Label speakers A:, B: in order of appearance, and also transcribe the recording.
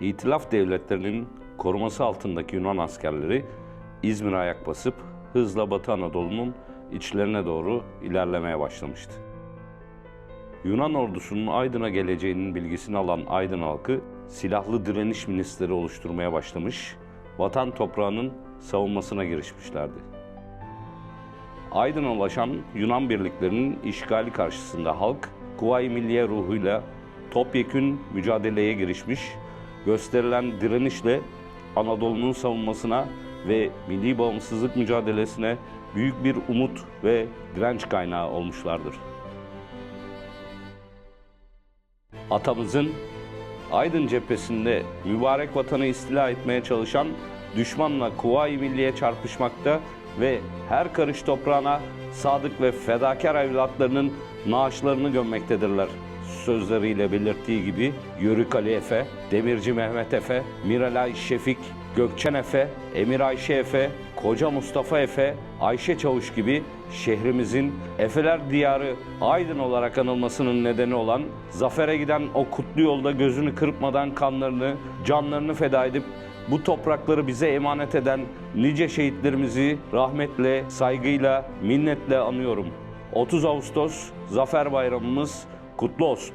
A: İtilaf devletlerinin koruması altındaki Yunan askerleri İzmir'e ayak basıp hızla Batı Anadolu'nun içlerine doğru ilerlemeye başlamıştı. Yunan ordusunun Aydın'a geleceğinin bilgisini alan Aydın halkı silahlı direniş minisleri oluşturmaya başlamış, vatan toprağının savunmasına girişmişlerdi. Aydın'a ulaşan Yunan birliklerinin işgali karşısında halk Kuvayi Milliye ruhuyla topyekün mücadeleye girişmiş, gösterilen direnişle Anadolu'nun savunmasına ve milli bağımsızlık mücadelesine büyük bir umut ve direnç kaynağı olmuşlardır. Atamızın Aydın cephesinde mübarek vatanı istila etmeye çalışan düşmanla Kuvayi Milliye çarpışmakta ve her karış toprağına sadık ve fedakar evlatlarının naaşlarını gömmektedirler. Sözleriyle belirttiği gibi Yörük Ali Efe, Demirci Mehmet Efe, Miralay Şefik, Gökçen Efe, Emir Ayşe Efe, Koca Mustafa Efe, Ayşe Çavuş gibi şehrimizin Efeler Diyarı Aydın olarak anılmasının nedeni olan zafere giden o kutlu yolda gözünü kırpmadan kanlarını, canlarını feda edip bu toprakları bize emanet eden nice şehitlerimizi rahmetle, saygıyla, minnetle anıyorum. 30 Ağustos Zafer Bayramımız kutlu olsun.